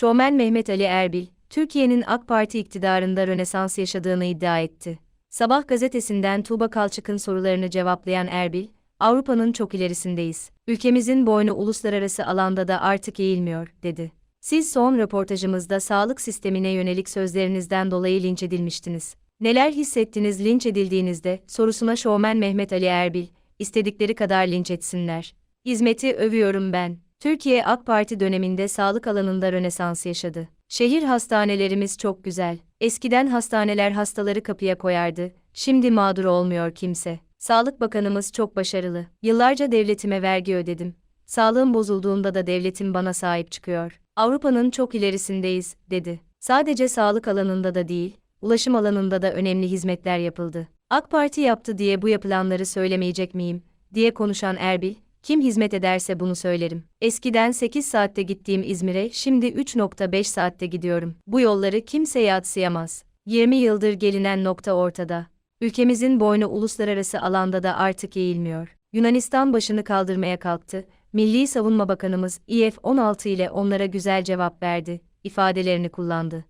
Şovmen Mehmet Ali Erbil, Türkiye'nin AK Parti iktidarında rönesans yaşadığını iddia etti. Sabah gazetesinden Tuğba Kalçık'ın sorularını cevaplayan Erbil, Avrupa'nın çok ilerisindeyiz. Ülkemizin boynu uluslararası alanda da artık eğilmiyor, dedi. Siz son röportajımızda sağlık sistemine yönelik sözlerinizden dolayı linç edilmiştiniz. Neler hissettiniz linç edildiğinizde, sorusuna şovmen Mehmet Ali Erbil, istedikleri kadar linç etsinler. Hizmeti övüyorum ben. Türkiye AK Parti döneminde sağlık alanında rönesans yaşadı. Şehir hastanelerimiz çok güzel. Eskiden hastaneler hastaları kapıya koyardı, şimdi mağdur olmuyor kimse. Sağlık Bakanımız çok başarılı. Yıllarca devletime vergi ödedim. Sağlığım bozulduğunda da devletim bana sahip çıkıyor. Avrupa'nın çok ilerisindeyiz, dedi. Sadece sağlık alanında da değil, ulaşım alanında da önemli hizmetler yapıldı. AK Parti yaptı diye bu yapılanları söylemeyecek miyim, diye konuşan Erbil, kim hizmet ederse bunu söylerim. Eskiden 8 saatte gittiğim İzmir'e şimdi 3.5 saatte gidiyorum. Bu yolları kimse yatsıyamaz. 20 yıldır gelinen nokta ortada. Ülkemizin boynu uluslararası alanda da artık eğilmiyor. Yunanistan başını kaldırmaya kalktı. Milli Savunma Bakanımız İF-16 ile onlara güzel cevap verdi, ifadelerini kullandı.